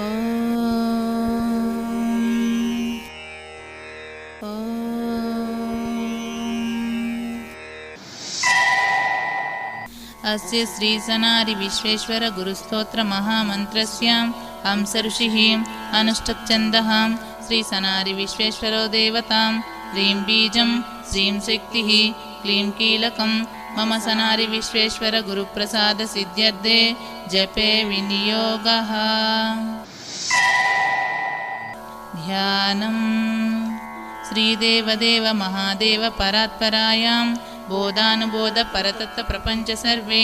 ो अस्य श्रीसोनारिविश्वेश्वरगुरुस्तोत्रमहामन्त्रस्य हंसऋषिः अनुष्टप्चन्दः श्रीसनारिविश्वेश्वरो देवतां श्रीं बीजं श्रीं शक्तिः क्लीं कीलकं मम सनारिश्वेश्वरगुरुप्रसादसिद्ध्यर्थे जपे विनियोगः श्रीदेवदेव महादेव परात्परायां परतत्त्वप्रपञ्च सर्वे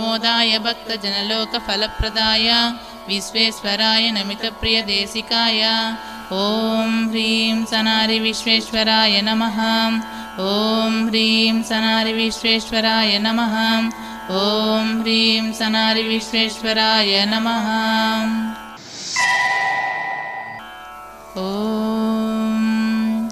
मोदाय भक्तजनलोकफलप्रदाय विश्वेश्वराय नमितप्रियदेशिकाय ॐ ह्रीं सनारिविश्वेश्वराय नमः ॐ ह्रीं सनारिविश्वेश्वराय नमः ॐ ह्रीं सनारिविश्वेश्वराय नमः ॐ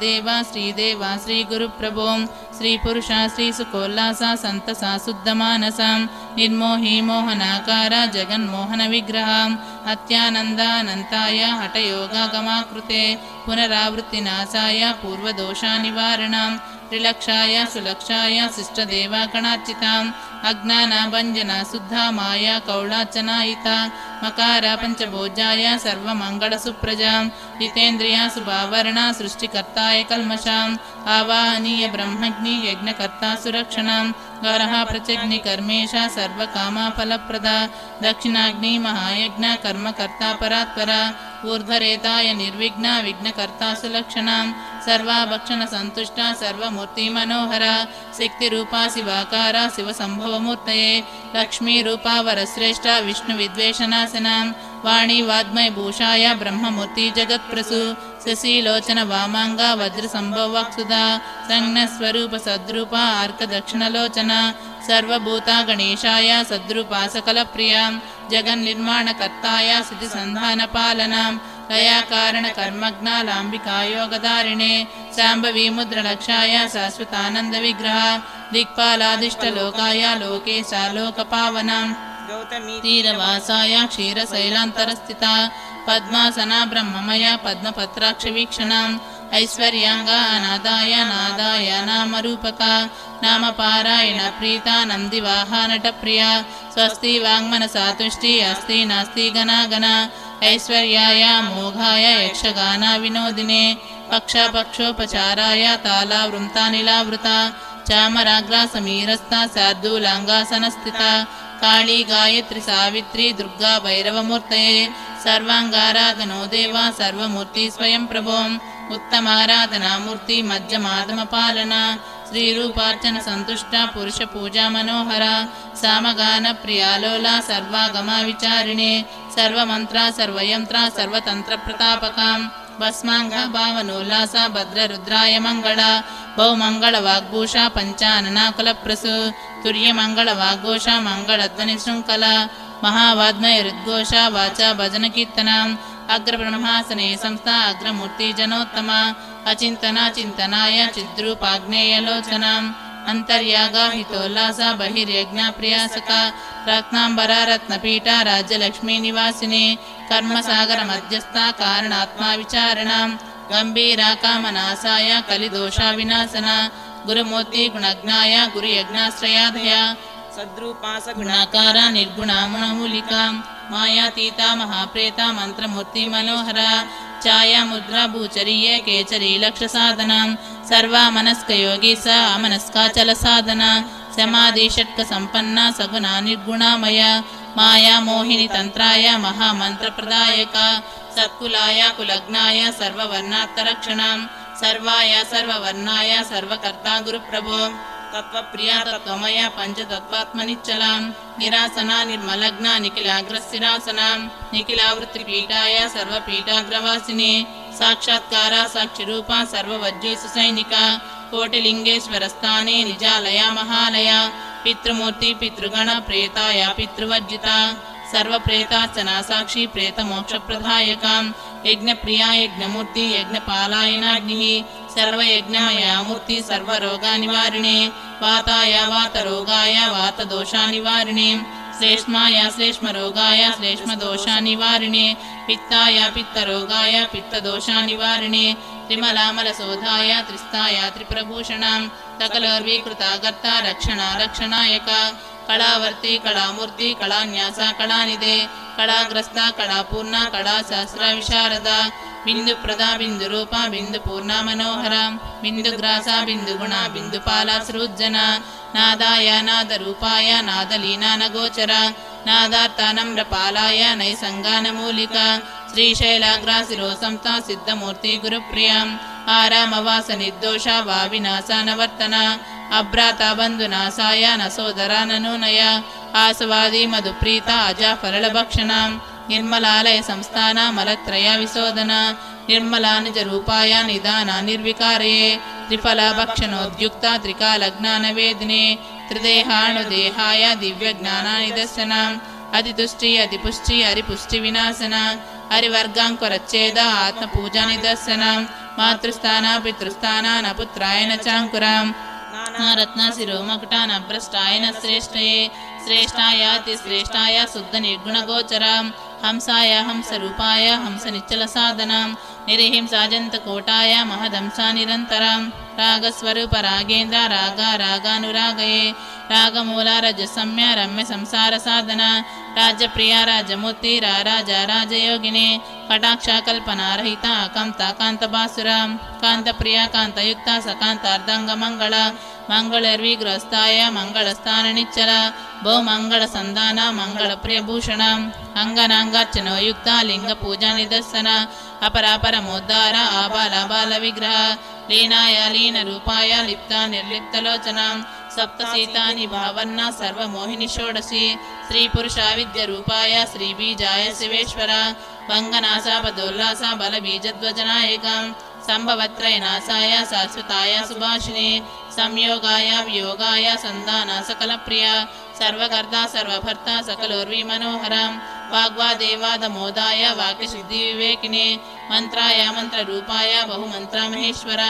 देवा श्रीदेवा श्रीगुरुप्रभों श्रीपुरुषा श्रीसुकोल्लासा सन्तसा शुद्धमानसां निर्मोही मोहनाकारा जगन्मोहनविग्रहां अत्यानन्दानन्ताय हठयोगागमाकृते पुनरावृत्तिनाशाय पूर्वदोषानिवारणं त्रिलक्षाय सुलक्षाय शिष्टदेवाकणार्चिता अज्ञानाभञ्जना शुद्धा माया कौलाचनायिता मकार पञ्चभोजाय सर्वमङ्गलसुप्रजा जितेन्द्रिया सुभावरणा सृष्टिकर्ताय कल्मषाम् आवाहनीय ब्रह्मज्ञि यज्ञकर्ता सुरक्षणां गौरः प्रत्यग्निकर्मेशा सर्वकामाफलप्रदा दक्षिणाग्नि महायज्ञ कर्मकर्ता परात्परा ऊर्ध्वरेताय निर्विघ्ना विघ्नकर्ता सुलक्षणाम् ಸರ್ವಾಭಕ್ಷಣ ಸಂತುಷ್ಟ ಸರ್ವಮೂರ್ತಿ ಮನೋಹರ ಶಕ್ತಿರೂಪ ಶಿವಾಕಾರ ಶಿವಸಂಭವಮೂರ್ತಯೇ ಲಕ್ಷ್ಮೀರೂಪ ವರಶ್ರೇಷ್ಠ ವಿಷ್ಣು ವಿದ್ವೇಷನಾಶನ ವಾಣಿ ವಾಗ್ಮಯ ಭೂಷಾಯ ಬ್ರಹ್ಮಮೂರ್ತಿ ಜಗತ್ಪ್ರಸು ಶಶಿಲೋಚನ ವಾಮಾಂಗ ವಜ್ರ ಸಂಭವಾಕ್ಸುಧ ಸಂಜ್ಞಸ್ವರೂಪ ಸದ್ರೂಪ ಆರ್ಕದಕ್ಷಿಣಲೋಚನ ಸರ್ವಭೂತ ಗಣೇಶಾಯ ಸದ್ರೂಪ ಸಕಲ ಪ್ರಿಯ ಜಗನ್ನಿರ್ಮಾಣಕರ್ತಾಯ ಸ್ಥಿತಿಸಂಧಾನ ಪಾಲನ दयाकारणकर्मज्ञालाम्बिकायोगदारिणे साम्बवीमुद्रलक्षाय शाश्वतानन्दविग्रह दिक्पालादिष्टलोकाय लोके सा लोकपावनाम् तीरवासाय क्षीरशैलान्तरस्थिता पद्मासना ब्रह्ममया पद्मपत्राक्षवीक्षणाम् ऐश्वर्याङ्गा अनादाय नादाय नामरूपका नामपारायणप्रीता नन्दिवाहा नटप्रिया स्वस्ति वाङ्मनसा तुष्टि अस्ति नास्ति गणागणा ऐश्वर्याय मोघाय यक्षगानाविनोदिने पक्षापक्षोपचाराय तालावृन्तानिलावृता चामराग्रा समीरस्ता शार्दूलाङ्गासनस्थिता काली गायत्री सावित्री दुर्गा भैरवमूर्तये सर्वाङ्गाराधनो देव सर्वमूर्ति स्वयं प्रभोम् उत्तमाराधनामूर्तिमध्यमाधमपालना శ్రీరూపార్చన సంతుష్ట పురుష పూజా మనోహర సామగాన ప్రియాలోల సర్వాగమా విచారిణే సర్వమంత్ర సర్వయంత్ర సర్వతంత్ర ప్రతాపకాం భస్మాంగ భావనోల్లాస భద్ర రుద్రాయ మంగళ బహుమంగళ వాగ్భూష పంచాననాకుల పంచాననాకులప్రసు తుర్యమంగళ వాగ్గోష మంగళధ్వని శృంఖల మహావాద్మయ హృద్ఘోష వాచా భజన కీర్తనం అగ్రబ్రహ్మాసనే సంస్థ అగ్రమూర్తి జనోత్తమ అచింతన చింతనాయ చిద్రూపాగ్నేయలోచన అంతర్యాగాహితోల్లాస బహిర్యజ్ఞ ప్రియాసక రత్నాంబర రాజ్యలక్ష్మీ నివాసిని కర్మసాగర మధ్యస్థ కారణాత్మా విచారణ గంభీరా కామనాశాయ కలిదోష వినాశన గురుమూర్తి గుణజ్ఞాయ గురు యజ్ఞాశ్రయాధయ సద్రూపాస గుణాకార నిర్గుణామూలిక మాయాతీత మహాప్రేత మంత్రమూర్తి మనోహర छायामुद्रा भूचरीय केचरीलक्षसाधनां सर्वा मनस्कयोगी स अमनस्काचलसाधना समाधिषट्कसम्पन्ना सगुणा निर्गुणामय माया तन्त्राय महामन्त्रप्रदायका सत्कुलाय कुलग्नाय सर्ववर्णात्तरक्षणां सर्वाय सर्ववर्णाय सर्वकर्ता गुरुप्रभो तत्त्वमय पञ्चतत्त्वात्मनिश्चलां నిరాసనా నిర్మలగ్న నిఖిలాగ్రశిరాసనా నిఖిలావృత్తి పీఠాయ సర్వపీఠాగ్రవాసిని సాక్షాత్కార సాక్షి రూప సర్వవజ్జేసు సైనిక కోటిలింగేశ్వరస్థానే నిజాలయ మహాలయ పితృమూర్తి పితృగణ ప్రేతాయ పితృవర్జిత సర్వప్రేతార్చనా సాక్షి ప్రేత మోక్ష ప్రేతమోక్షప్రదాయక యజ్ఞప్రియా యజ్ఞమూర్తి యజ్ఞపాలాయనాగ్ని సర్వయజ్ఞాయామూర్తి నివారిణే वाताय वातरोगाय वातदोषा श्लेष्माय श्लेष्मरोगाय श्लेष्मदोषानिवारिणे पित्ताय पित्तरोगाय पित्तदोषा त्रिमलामलशोधाय त्रिस्ताय त्रिप्रभूषणां ककलर्वीकृता गर्ता रक्षण रक्षणायक कलावर्ति कलामूर्ति कलान्यास कलानिधे कलाग्रस्त कलापूर्णा कलाशास्त्रविशारद बिन्दुप्रदा बिन्दुरूपा बिन्दुपूर्णा बिन्दुग्रासा बिन्दुगुणा बिन्दुपालासृज्जना नादाय नादलीना नारूपाय नाीनानगोचरा नादातानम्रपालाय नयसङ्गानमूलिका श्रीशैलाग्रासिरोसंता सिद्धमूर्ति आरामवास निर्दोषा आरामवासनिर्दोषा वाविनाशार्तना अभ्राता बन्धुनासाय नसोदरा ननु नय आसवादी मधुप्रीता अजाफलभक्षणा నిర్మలాలయ సంస్థాన మలత్రయ నిర్मलालय संस्थाना मलत्रया विशोधना निर्मलानिज रूपाया निदाना निर्विकारे त्रिफलाभक्षणोद्युक्ता त्रिकालज्ञानवेदिने त्रिदेहाणुदेहाय दिव्यज्ञानानिदर्शनम् అతితుష్టి అతిపుష్టి హరిపుష్టి వినాశన హరివర్గాంకురచ్ఛేద ఆత్మపూజా నిదర్శనం మాతృస్థాన పితృస్థాన నపుత్రాయన చాంకురం రత్నశిరోమకుటాన నభ్రష్టాయన శ్రేష్ఠయే శ్రేష్టాయాతి శ్రేష్టాయ శుద్ధ నిర్గుణగోచరం హంసాయ హంసరూపాయ హంస నిచ్చల సాధనాం నిరహింసాజంతకోటాయ మహదంసా నిరంతరం రాగస్వరూప రాగేంద్ర రాగ రాగానురాగయే రాగమూల రజ సమ్య రమ్య సంసార సాధన రాజప్రియ రాజమూర్తి రారాజ రాజయోగిని ಕಟಾಕ್ಷಕಲ್ಪನಾರಹಿತ ಕಾಂತ ಕಾಂತಭಾಸುರ ಕಾಂತಪ್ರಿಯ ಕಾಂತಯುಕ್ತ ಸಕಾಂತ ಅರ್ಧಾಂಗ ಮಂಗಳ ಮಂಗಳರ್ವಿಗ್ರಹಸ್ಥಾಯ ಮಂಗಳಸ್ಥಾನ ನಿಚ್ಚಲ ಬಹುಮಂಗಳ ಸಂಧಾನ ಮಂಗಳ ಪ್ರಿಯಭೂಷಣ ಅಂಗನಾಂಗಾರ್ಚನೋ ಯುಕ್ತ ಲಿಂಗ ಪೂಜಾ ನಿದರ್ಶನ ಅಪರಾಪರ ಮೋದ್ದಾರ ಆಬಾಲ ಬಾಲ ವಿಗ್ರಹ లీనాయ లీన రూపాయ లిప్త నిర్లిప్తలోచన సప్త సీతాని భావన్న సర్వమోహిని షోడసి శ్రీ పురుష విద్య రూపాయ శ్రీ బీజాయ శివేశ్వర पङ्गनाशापदोल्लासा बलबीजध्वजनायिकां सम्भवत्रयनाशाय शाश्वताय सुभाषिने संयोगाय वियोगाय सन्दाना सकलप्रिया सर्वकर्ता सर्वभर्ता सकलोर्विमनोहरां वाग्वादेवादमोदाय वाक्यशुद्धिविवेकिने मन्त्राय मन्त्ररूपाय बहुमन्त्रामहेश्वर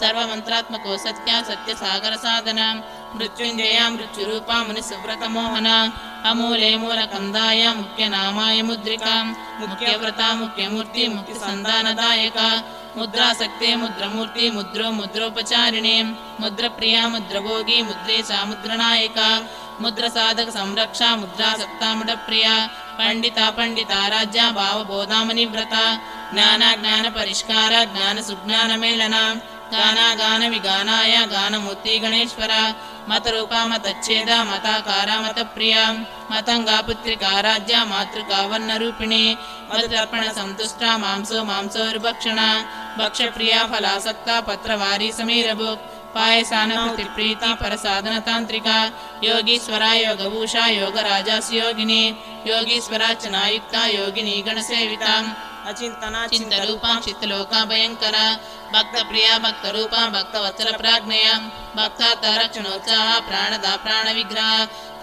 सर्वमन्त्रात्मको सत्या साधना మృత్యుంజయ మృత్యురూపా ముని మునిసువ్రతమోహన అమూలే మూల కందాయ ముఖ్య నామాయ ముద్రిక ముఖ్య ముఖ్యవ్రత ముఖ్యమూర్తి ముఖ్య సందానదాయక ముద్రాసక్తి ముద్రమూర్తి ముద్రో ముద్రోపచారిణి ముద్ర ప్రియ ముద్రభోగి ముద్రేశా ముద్రనాయక ముద్ర సాధక సంరక్ష ముద్రాసక్తముడ ప్రియ పండిత పండిత రాజ్య భావబోధామని వ్రత జ్ఞాన జ్ఞాన పరిష్కార జ్ఞాన సుజ్ఞాన మేళన गान गानवि गानाय गानमूर्ति गणेश्वर मतरूपा मतच्छेद मताकार मतप्रिया मतङ्गापुत्रिका राज्य मातृकावन्नरूपिणी मधुतर्पण सन्तुष्ट मांसो मांसो विभक्षणा भक्षप्रिया फलासक्ता पत्र वारि समीरभुक् परसाधनतान्त्रिका योगीश्वर योगभूषा योगराज्योगिनि योगिनी च नायुक्ता योगिनी गणसेविताचिन्तनाचिन्तरूपां चित्तलोका भर भक्तप्रिया भक्तरूपा भक्तवत्सलप्राज्ञया भक्ता तरक्षणोत्साह प्राणदा प्राणविग्रह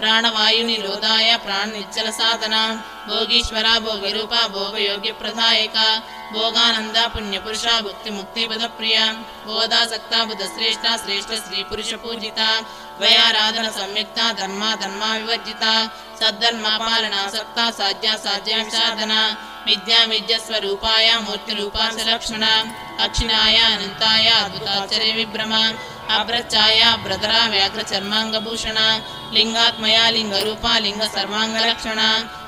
प्राणवायुनिरोधाय प्राणनिश्चलसाधना भोगीश्वरा भोगरूप भोगयोग्यप्रदायिका भोगानन्दा पुण्यपुरुषा भुक्तिमुक्तिपदप्रिया बोधासक्ता बुधश्रेष्ठा श्रेष्ठ श्रीपुरुषपूजिता वया धर्मा संयुक्ता विवर्जिता साध्या साधना विद्या विद्यस्वरूपाय అక్షిణాయ అనంతాయ అద్భుతాశ్చర్య విభ్రమ అభ్రఛాయ భ్రతర వ్యాఘ్ర చర్మాంగభూషణ లింగాత్మయ లింగ రూప లింగ సర్వాంగ సర్వాంగలక్షణ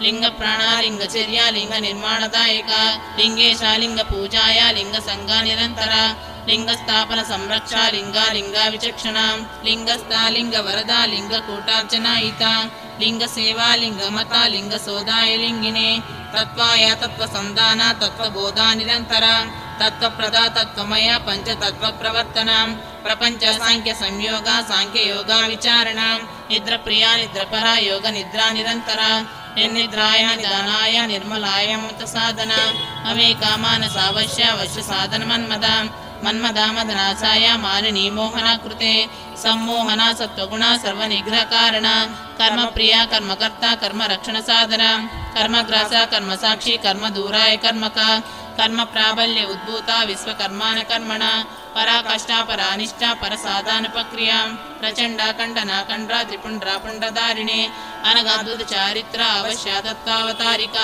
లింగ ప్రాణ లింగ చర్య లింగ నిర్మాణదాయక లింగేశ లింగ పూజాయ లింగ సంఘ నిరంతర లింగ స్థాపన సంరక్ష లింగ లింగ విచక్షణ లింగస్థ లింగ వరద లింగ కూటార్చన ఇత లింగ సేవా లింగ మత లింగ సోదాయ లింగిని తత్వాయ తత్వ సంధాన తత్వ బోధ నిరంతర तत्त्वप्रदातत्वमय पञ्चतत्त्वप्रवर्तनाम् प्रपञ्चसाङ्ख्यसंयोगा साङ्ख्ययोगा विचारणा निद्रप्रिया निद्रपरा योगनिद्रा निरन्तरा నిర్నిద్రాయ నిదానాయ నిర్మలాయ ముక్తసాధన అమే కామానసావశ్య వశ్య సాధన మన్మద మన్మదామధనాశాయ మాలిని మోహన కృతే సమ్మోహన సత్వగుణ సర్వ నిగ్రహ కారణ కర్మ ప్రియ కర్మకర్త కర్మ రక్షణ సాధన కర్మగ్రాస కర్మ సాక్షి కర్మ దూరాయ కర్మక కర్మ ప్రాబల్య ఉద్భూత విశ్వకర్మాన కర్మణ పరా కష్టా పరానిష్ట పరసాదానుపక్రియ ప్రచండాఖండనాఖండ్ర త్రిపుండ్రాపుండ్రధారిణి అనగాద్భుత చారిత్ర అవశ్యాతత్వావతారిక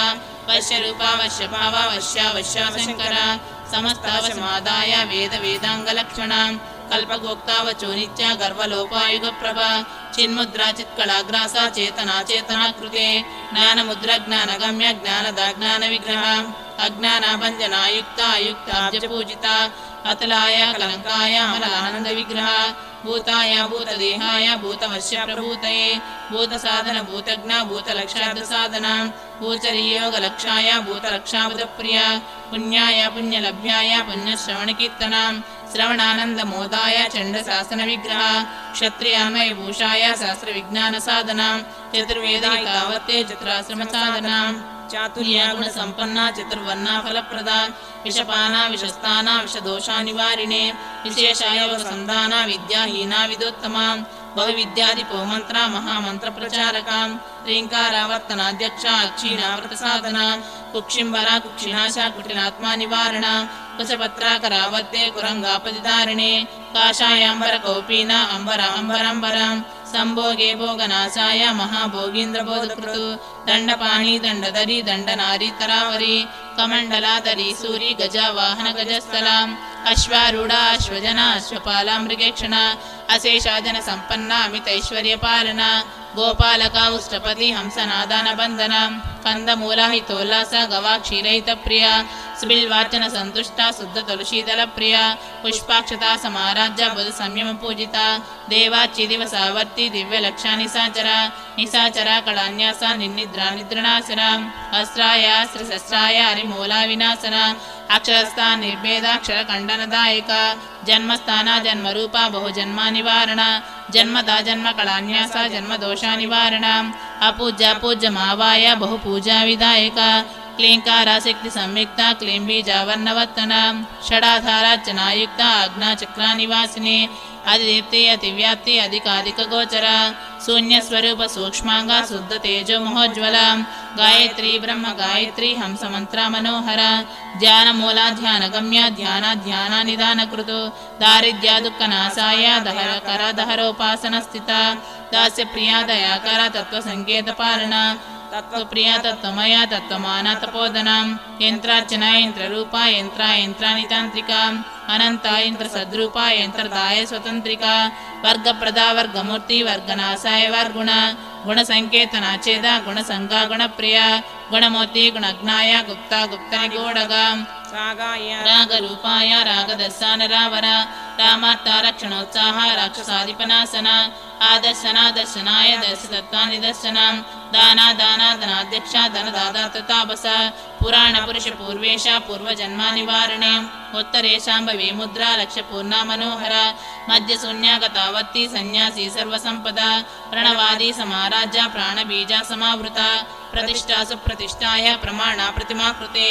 వశ్య రూపా వశ్య భావ వశ్య వశ్యాశంకర సమస్తావశమాదాయ వేద వేదాంగలక్షణ కల్పగోక్తావచో నిత్య గర్వలోపాయుగ ప్రభ చిన్ముద్రా చిత్కళాగ్రాస చేతనా చేతనా కృతే జ్ఞానముద్ర జ్ఞానగమ్య జ్ఞానదా జ్ఞాన విగ్రహ अज्ञानाभनायुक्तायुक्ता कथलायकायविग्रहा भूताय भूतदेहाय भूतमस्याधना भूचरियोगलक्षाय भूतलक्षाभूतप्रिया पुण्याय पुण्यलभ्याय पुण्यश्रवणकीर्तनाम् श्रवणानन्दमोदाय चण्डसासनविग्रह क्षत्रियामयभूषाय शास्त्रविज्ञानसाधनां चतुर्वेदावत्य चत्राश्रमसाधना चातुर्या गुण संपन्ना चतुर्वर्णा फलप्रदा विषपाना विषस्ताना विषदोषा निवारिणे विशेषाय वसन्धाना विद्याहीना विदोत्तमा बहुविद्यादिपौमन्त्रा महामन्त्रप्रचारकाम् ह्रीङ्कारावर्तनाध्यक्षा अक्षीणावृतसाधना कुक्षिम्बरा कुक्षिनाशा कुटिलात्मा निवारणा कुशपत्राकरावर्ते कुरङ्गापतिदारिणे काषायाम्बरकौपीना अम्बरा अम्बराम्बराम् सम्भोगे भोगनाशाय महाभोगीन्द्रबोधकृत् दण्डपाणि दण्डधरि दण्ड नारी तरामरि कमण्डला दरि सूरि गजा अश्वारूढा अश्वजना अश्वपाला मृगेक्षणा अशेषाजनसम्पन्ना जनसम्पन्ना अमितैश्वर्यपालना गोपालकाष्टपति हंसनादानबन्धन कन्दमूलाहितोल्लास गवाक्षीरहितप्रिया स्मिल्वाचन सन्तुष्टा शुद्धतुलसीदलप्रिया पुष्पाक्षता समाराज्य बुधसंयमपूजिता देवाचिदिवसावर्ति दिव्यलक्षा निसाचरा निसाचरा कलान्यासा निन्निद्रा निद्रणासरा अस्त्रायास्त्रशस्त्राय हरिमूला विनाशना अक्षरस्थ निर्भेदाक्षर दायक जन्मस्थान जन्म रूप बहुजन्म निवारण जन्मदा जन्म कलान्यास जन्म दोष निवारण अपूज्य पूज्य मावाय बहुपूजा विधायक क्लींकाराशक्ति संयुक्ता क्लीं बीजावर्णवर्तन आज्ञा चक्र निवासिनी అతిదీప్తి అతివ్యాప్తి అధికాధిక గోచర శూన్యస్వరూప సూక్ష్మాంగ శుద్ధ తేజోమహోజ్వల గాయత్రి బ్రహ్మ గాయత్రి హంసమంత్ర మనోహర ధ్యాన మూల ధ్యాన గమ్య ధ్యాన ధ్యాన నిదాన కృతు దారిద్ర్య దుఃఖ నాశాయ దహర కర దహరోపాసన స్థిత దాస్య ప్రియా దయాకర తత్వ సంకేత పాలన తత్వప్రియా తత్వమయ తత్వమాన తపోదనం యంత్రార్చన యంత్రరూప యంత్ర యంత్రాని తాంత్రిక अनंताय इंद्र सद्रूपाय यंत्रदाय स्वतंत्रिका वर्ग प्रदा वर्गमूर्ति वर्गनाशाय वर्गुण गुण संकेतनाचेद गुण संगा गुण प्रिया गुणमूर्ति गुणज्ञाया गुप्ता गुप्ता निगूढ़गा रागरूपाय रागदर्शानरावर रामार्ता रक्षणोत्साह राक्षसाधिपनासन आदर्शना दर्शनाय दाना दाना धनाध्यक्षा तथापस पुराणपुरुषपूर्वेशा पूर्वजन्मानिवारणे उत्तरेषां भवे मुद्रा रक्षपूर्णा मनोहर मध्यसून्या गतावर्ती सर्वसम्पदा प्रणवादी समाराजा प्राणबीजा समावृता प्रतिष्ठा सुप्रतिष्ठाय प्रमाणा प्रतिमा कृते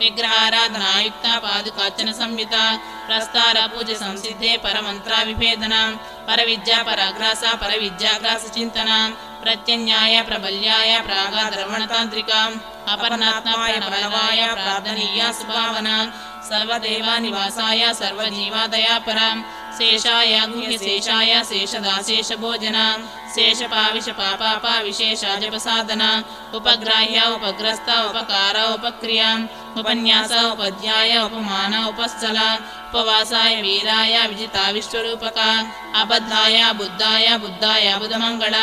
विग्रहाराधनायुक्ता पादुकाचनसंहिता प्रस्तारपूजसंसिद्धे परमन्त्राभिभेदनं परविद्या पराग्रास परविद्याघ्रासचिन्तनं प्रत्यन्याय प्रबल्याय अपरनात्माय अपरनतायवाय प्रार्थनीया सुभावना सर्वदेवानिवासाय सर्वजीवादया परा शेषाय गृहशेषाय शेषदा शेषभोजन शेषपाविशपा पापा विशेषाजपसाधना उपग्राह्य उपग्रस्त उपक्रिया उपन्यास उपाध्याय उपमान उपस्थल उपवासाय वीराय विजिता विश्वरूपका अबद्धाय बुद्धाय बुद्धाय बुधमङ्गल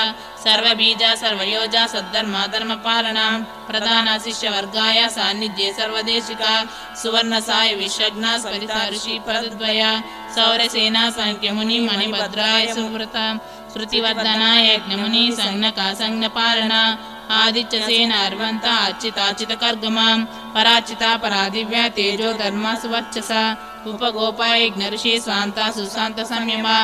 सर्वबीजा सर्वयोजा सद्धर्मा धर्मपालना धर्मपालन प्रधानशिष्यवर्गाय सान्निध्ये सर्वदेशिका सुवर्णसाय विषज्ञा ऋषिद्वय सौरसेना संख्यमुनि मणिभद्राय सुवृता श्रुतिवर्धनाय ज्ञमुनि संज्ञपाल आदित्यसेन अर्वन्ता अर्चितार्चितकर्गमाम् पराचिता परादिव्या तेजो धर्मा सुवर्चसा उपगोपा यज्ञऋषि स्वान्ता सुस्वान्तसंयमा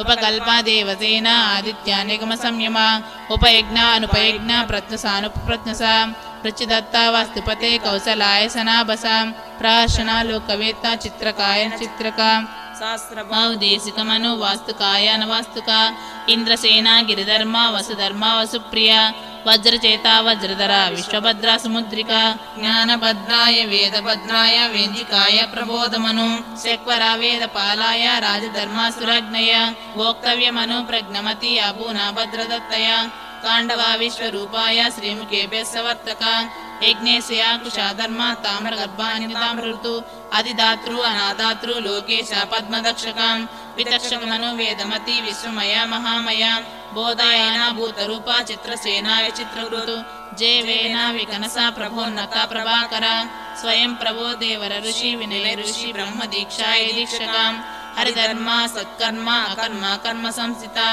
उपकल्पा देवसेना आदित्यानिगमसंयमा उपयज्ञा अनुपयज्ञा प्रत्नसानुपप्रत्नसा प्रचिदत्ता वास्तुपते कौसलाय सनाभसा प्राशना लोकवेत्ता चित्रकाय चित्रका सहस्रभावदेशिकमनु वास्तुकाय नवास्तुका इन्द्रसेना गिरिधर्मा वसुधर्मा वसुप्रिया वज्रचेता वज्रधरा विश्वभद्रा समुद्रिका ज्ञानभद्राय वेदभद्राय वेदिकाय प्रबोधमनुक्वरा वेदपालाय वोक्तव्यमनु प्रज्ञमति अबूना भद्रदत्तय काण्डवा विश्वरूपाय श्रीमुखे यज्ञेशया कुशाधर्मा कृशाधर्म ताम्रगर्भा अधिदातृ अनादातृ लोकेश पद्मदक्षकाम् पितक्षमनो वेदमति विश्वमया महामया बोधायना भूतरूपा चित्रसेना विचित्रकृतु जेवेना विकनसा प्रभोन्नता प्रभाकरा स्वयं प्रभो देवर ऋषि विनय ऋषि ब्रह्मदीक्षाय दीक्षकाम् हरिधर्मा सत्कर्मा अकर्मा कर्म संस्थिता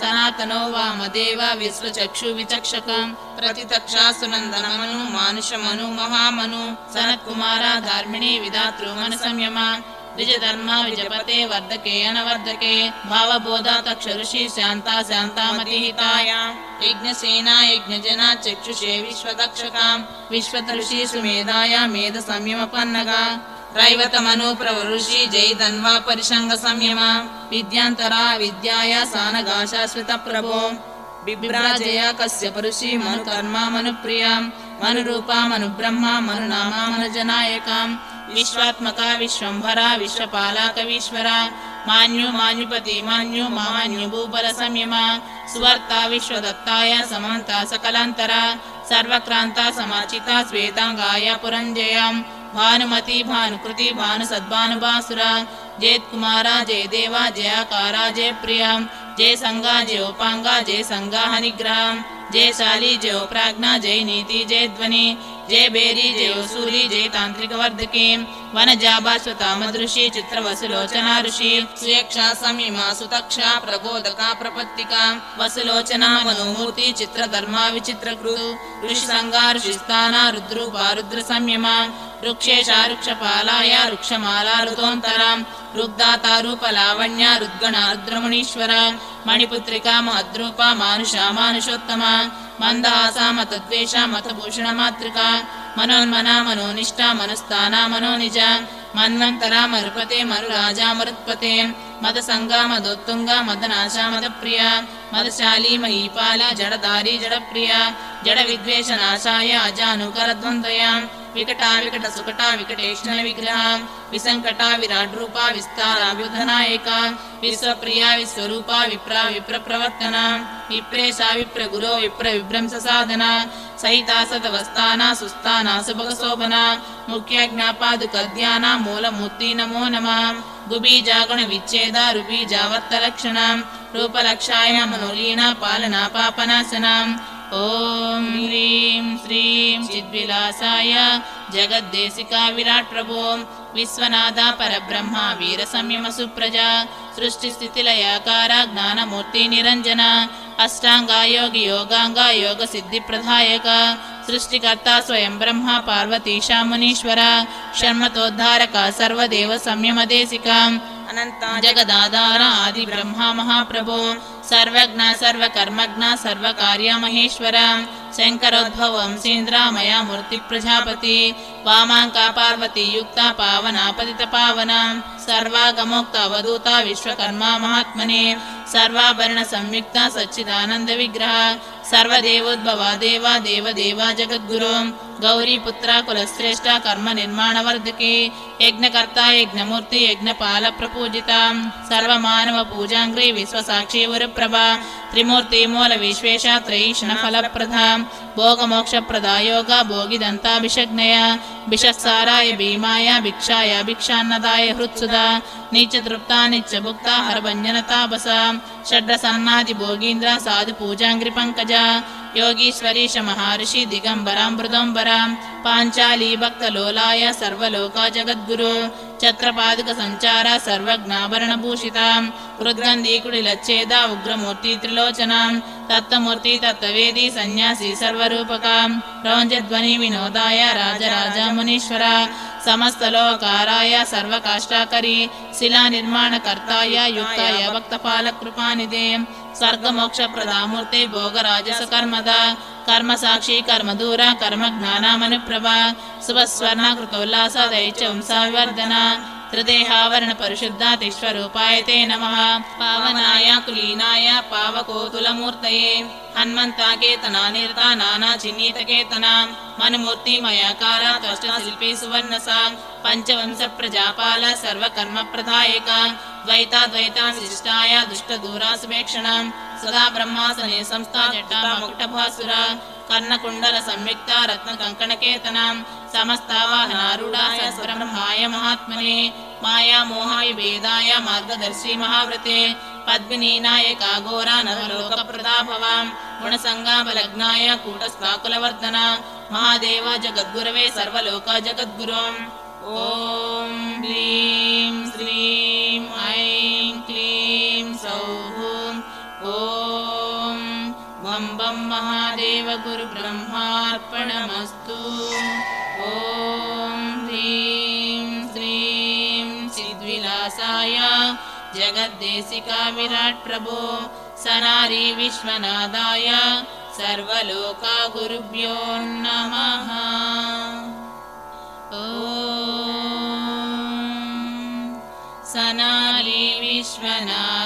सनातनो वामदेवा विश्वचक्षुविचक्षक प्रतितक्षा सुनन्दनमनु मानुषमनु महामनु सनत्कुमारा धार्मिणी विधातृ मनसंयमा विजयधर्मा विजपते वर्धके भावबोधा तक्षऋषि शान्ता शान्तामतिहिताया यज्ञसेना चक्षुषे विश्वतक्षकां विश्वतऋषि सुमेधाया रैवतमनुप्रवऋषि जय धन्वापरिषङ्गसंयमा विद्यान्तरा विद्याया सानगाशाश्वतप्रभो मनुकर्मा मनुप्रियाम् मनुरूपा मनुब्रह्मा मनुनामा मनुजनायकाम् विश्वात्मका विश्वम्भरा विश्वपाला कवीश्वरा मान्यो मान्युपति मान्यो मान्युभूपर संयमा सुवर्ता विश्वदत्ताय समन्ता सकलान्तरा सर्वक्रान्ता समाचिता श्वेताङ्गाय पुरञ्जयाम् भानुमती भानुकृति भानुसद्भानुभासुरा जयत्कुमारा जयदेवा जयाकारा प्रिया जय संगा जयोपाङ्गा जय संगा हनिग्रहम् जय जयोप्राज्ञा जय नीति जय ध्वनि जय बेरी जय सूरी जय तांत्रिक वर्धके वनजाबा स्वतामदृषि चित्रवसुलोचना ऋषि सुयक्षा समीमा सुतक्षा प्रबोधका प्रपत्तिका वसुलोचना मनोमूर्ति चित्रधर्मा विचित्रकृ ऋषिसङ्गा ऋषिस्थाना रुद्रूपा रुद्रसंयमा वृक्षेशा वृक्षपालाया वृक्षमाला ऋतोन्तराम् रूपलावण्या रुद्गणा रुद्गणरुद्रमुणीश्वर मणिपुत्रिका महद्रूपा मानुषा मानुषोत्तमा मन्दहासा मतद्वेषा मतभूषणमातृका मनोन्मना मनोनिष्ठा मनस्ताना मनोनिजा मन्वन्तरा मरुपते मरुराजा मरुत्पते मदसङ्गा मदोत्तुङ्गा मदनाशा मदप्रिया मदशाली महीपाल जडधारी जडप्रिया जडविद्वेषनाशाय अजानुकरद्वन्द्वया వికటా వికట సుకటా వికటేష్ణ విగ్రహ విసంకట విరాట్ రూపా విస్తారాభ్యుధనాయక విశ్వప్రియ విశ్వరూప విప్ర విప్ర ప్రవర్తన విప్రేష విప్ర గురో విప్ర విభ్రంశ సాధన సహిత సతవస్థాన సుస్థాన శోభన ముఖ్య జ్ఞాపాదుక ధ్యాన మూలమూర్తి నమో నమ గుబీజాగుణ విచ్ఛేద రుబీజావర్త లక్షణం రూపలక్షాయ మనోలీన పాలన పాపనాశనం ॐ ह्रीं श्रीं चिद्विलासाय जगद्देशिका विराट् प्रभो विश्वनाथा परब्रह्मा वीरसंयम सुप्रजा सृष्टिस्थितिलयाकारा ज्ञानमूर्तिनिरञ्जन अष्टाङ्गायोगि योगाङ्गा सृष्टिकर्ता स्वयं पार्वतीशा मुनीश्वरा शर्मतोद्धारका सर्वदेव सर्वदेवसंयमदेशिका अनन्ता ब्रह्मा महाप्रभो सर्वज्ञ सर्वकर्मज्ञ सर्वकार्य महेश्वर शङ्करोद्भवं सीन्द्रामया मूर्तिप्रजापति पार्वती युक्ता पावना पतितपावनां सर्वागमोक्तावधूता विश्वकर्मा महात्मने सर्वाभरणसंयुक्ता सच्चिदानन्दविग्रह सर्वदेवोद्भवा देवा देवदेवा जगद्गुरु ಗೌರಿಪುತ್ರ ಕುಲಶ್ರೇಷ್ಠ ಕರ್ಮ ನಿರ್ಮಾಣವರ್ಧಕಿ ಯಜ್ಞಕರ್ತ ಯಜ್ಞಮೂರ್ತಿ ಯಜ್ಞಪಾಲ ಪ್ರಪೂಜಿತ ಸರ್ವಮಾನವ ಪೂಜಾಂಗ್ರಿ ವಿಶ್ವಸಾಕ್ಷಿ ಗುರುಪ್ರಭ ತ್ರಿಮೂರ್ತಿ ಮೂಲ ವಿಶ್ವೇಶ ತ್ರೈಷಣ ಫಲಪ್ರದ ಭೋಗಮೋಕ್ಷ ಪ್ರದಾಯೋಗ ಭೋಗಿದಂತಾಭಿಷಜ್ಞಯ ಭಿಷಸಾರಾಯ ಭೀಮಾಯ ಭಿಕ್ಷಾಯ ಭಿಕ್ಷಾನ್ನದಾಯ ಹೃತ್ಸುದ ನೀಚ ತೃಪ್ತ ನಿತ್ಯ ಭುಕ್ತ ಹರಭಂಜನ ತಾಪಸ ಷಡ್ರಸನ್ನಾದಿ ಭೋಗೀಂದ್ರ ಸಾಧು ಪೂಜಾಂಗ್ರಿ ಪಂಕಜ महर्षि शमहर्षि पाञ्चाली मृदम्बरां पाञ्चालिभक्तलोलाय सर्वलोका जगद्गुरु छत्रपादिकसञ्चार सर्वज्ञाभरणभूषितां हृद्वन्धीकृटिलच्छेदा उग्रमूर्ति त्रिलोचनां तत्तमूर्ति तत्तवेदी संन्यासी सर्वरूपकां विनोदाय राजराजा मुनीश्वर समस्तलोकाराय सर्वकाष्ठाकरी शिलानिर्माणकर्ताय युक्ताय भक्तपालकृपानिधे స్వర్గమోక్షప్రదామూర్తే భోగరాజసకర్మద कर्मसाक्षी कर्मदूरा कर्मज्ञानामनुप्रभा शुभस्वर्णा कृतोल्लासा दैत्य वंसाविवर्धना త్రిదేహావరణ పరిశుద్ధాతిశ్వరూపాయ ते नमः पावनाय कुलीनाय पावकोतुलमूर्तये हनुमन्ताकेतनानिर्ता नानाचिन्नीतकेतना मनुमूर्तिमयाकार त्वष्टशिल्पी सुवर्णसा पञ्चवंशप्रजापाल सर्वकर्मप्रदायिका द्वैताद्वैता विशिष्टाय दुष्टदूरासुपेक्षणा सदा ब्रह्मासने संस्था जट्टा मुकुटभासुरा कर्णकुण्डलसंयुक्ता रत्नकङ्कणकेतनाम् समस्तावारुढाय स्वरं माय महात्मने मायामोहायवेदाय महाव्रते पद्मिनीनाय कागोरा भवाम् गुणसङ्गामलग्नाय कूटस्वाकुलवर्धना महादेव जगद्गुरवे जगद्गुरुम् ॐ ह्रीं श्रीं ऐं क्लीं सौः ॐ वं महादेव गुरुब्रह्मार्पणमस्तु ॐ ह्रीं श्रीं सिद्विलासाय जगद्देशिका विराट् प्रभो सरारी विश्वनादाय गुरुभ्यो नमः सनारी विश्वनाथ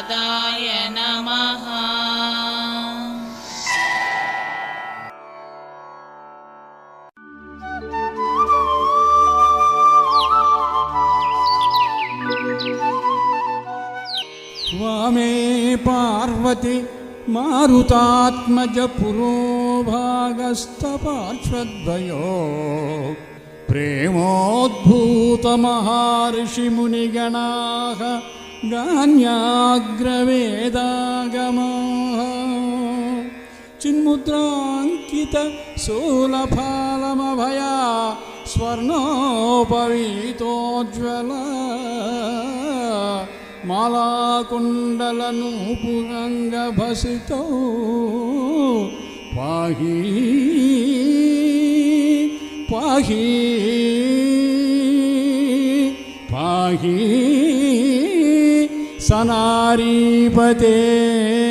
मे पार्वती मारुतात्मज प्रेमोद्भूतमहर्षिमुनिगणाः गान्याग्रवेदागमाः चिन्मुद्राङ्कितसूलफालमभया स्वर्णोपवीतोज्ज्वला మాలాకుండలను భసితో పాహి పాహి పాహి సనారీపతే